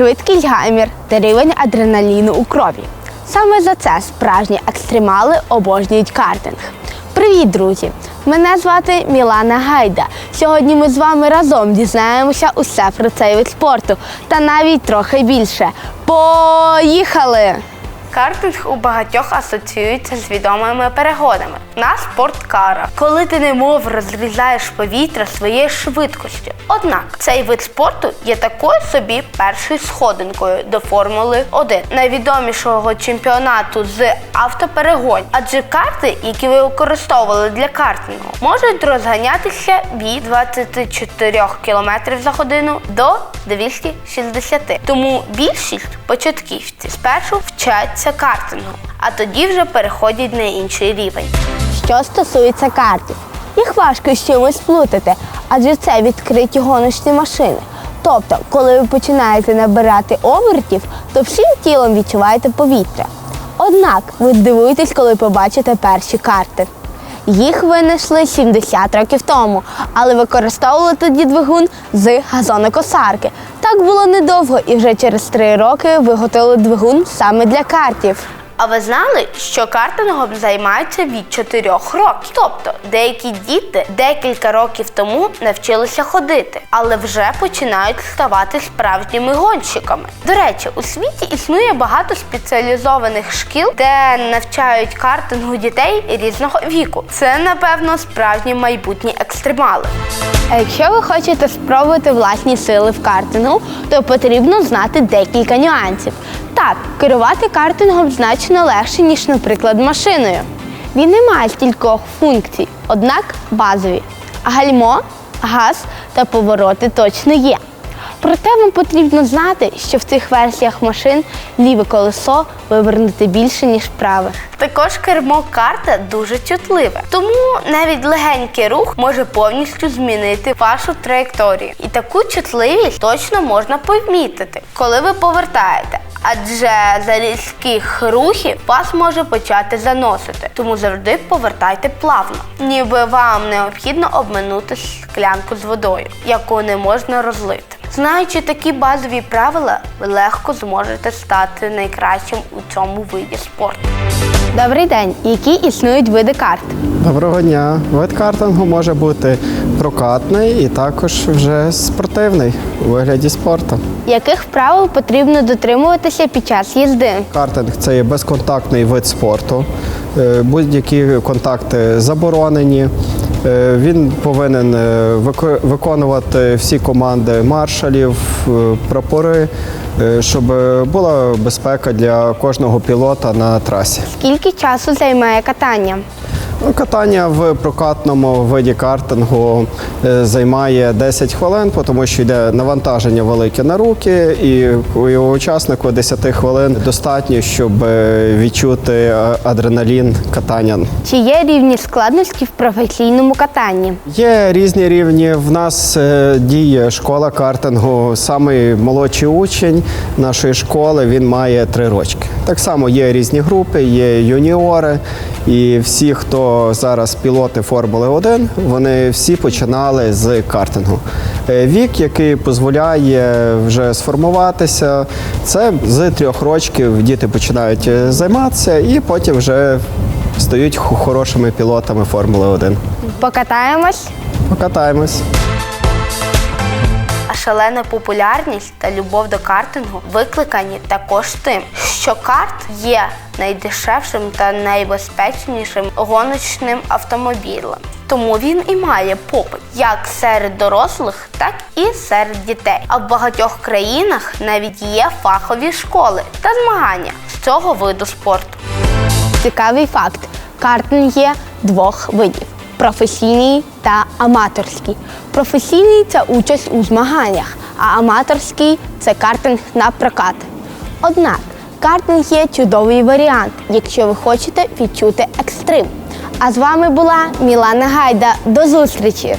швидкість гамір та рівень адреналіну у крові. Саме за це справжні екстремали обожнюють картинг. Привіт, друзі! Мене звати Мілана Гайда. Сьогодні ми з вами разом дізнаємося усе про цей вид спорту та навіть трохи більше. Поїхали! Картинг у багатьох асоціюється з відомими перегонами на спорткарах, коли ти немов розрізаєш повітря своєю швидкістю. Однак цей вид спорту є такою собі першою сходинкою до Формули 1, найвідомішого чемпіонату з автоперегонів. Адже карти, які ви використовували для картингу, можуть розганятися від 24 км за годину до 260. Тому більшість початківців спершу вчаться картингу, а тоді вже переходять на інший рівень. Що стосується картів, їх важко з чимось сплутати, адже це відкриті гоночні машини. Тобто, коли ви починаєте набирати обертів, то всім тілом відчуваєте повітря. Однак ви дивуєтесь, коли побачите перші карти. Їх винайшли 70 років тому, але використовували тоді двигун з газонокосарки. Так було недовго, і вже через три роки виготовили двигун саме для картів. А ви знали, що картингом займаються від 4 років? Тобто деякі діти декілька років тому навчилися ходити, але вже починають ставати справжніми гонщиками. До речі, у світі існує багато спеціалізованих шкіл, де навчають картингу дітей різного віку. Це, напевно, справжні майбутні екстремали. А якщо ви хочете спробувати власні сили в картингу, то потрібно знати декілька нюансів. Так, керувати картингом значно легше, ніж, наприклад, машиною. Він не має стількох функцій, однак базові. Гальмо, газ та повороти точно є. Проте вам потрібно знати, що в цих версіях машин ліве колесо вивернути більше, ніж праве. Також кермо карта дуже чутливе, тому навіть легенький рух може повністю змінити вашу траєкторію. І таку чутливість точно можна помітити, коли ви повертаєте. Адже за різких рухів вас може почати заносити, тому завжди повертайте плавно, ніби вам необхідно обминути склянку з водою, яку не можна розлити. Знаючи такі базові правила, ви легко зможете стати найкращим у цьому виді спорту. Добрий день. Які існують види карт? Доброго дня. Вид картингу може бути прокатний і також вже спортивний у вигляді спорту. Яких правил потрібно дотримуватися під час їзди? Картинг це є безконтактний вид спорту. Е, Будь-які контакти заборонені. Е, Він повинен е, виконувати всі команди маршалів, е, прапори, щоб була безпека для кожного пілота на трасі. Скільки часу займає катання? Ну, Катання в прокатному виді картингу е, займає 10 хвилин, тому що йде навантаження велике на руки, і у учаснику 10 хвилин достатньо, щоб е, відчути е, адреналін катання. Чи є рівні складності в професійному катанні? Є різні рівні. В нас діє школа картингу. Самий молодший учень нашої школи він має три рочки. Так само є різні групи, є юніори, і всі, хто зараз пілоти Формули 1, вони всі починали з картингу. Е, Вік, який дозволяє вже сформуватися, це з трьох років діти починають е, займатися і потім вже стають хорошими пілотами Формули 1. Покатаємось? Покатаємось. Шалена популярність та любов до картингу викликані також тим, що карт є найдешевшим та найбезпечнішим гоночним автомобілем. Тому він і має попит як серед дорослих, так і серед дітей. А в багатьох країнах навіть є фахові школи та змагання з цього виду спорту. Цікавий факт: картинг є двох видів: професійний та аматорський. Професійний це участь у змаганнях, а аматорський це картинг на прокат. Однак картинг є чудовий варіант, якщо ви хочете відчути екстрим. А з вами була Мілана Гайда. До зустрічі!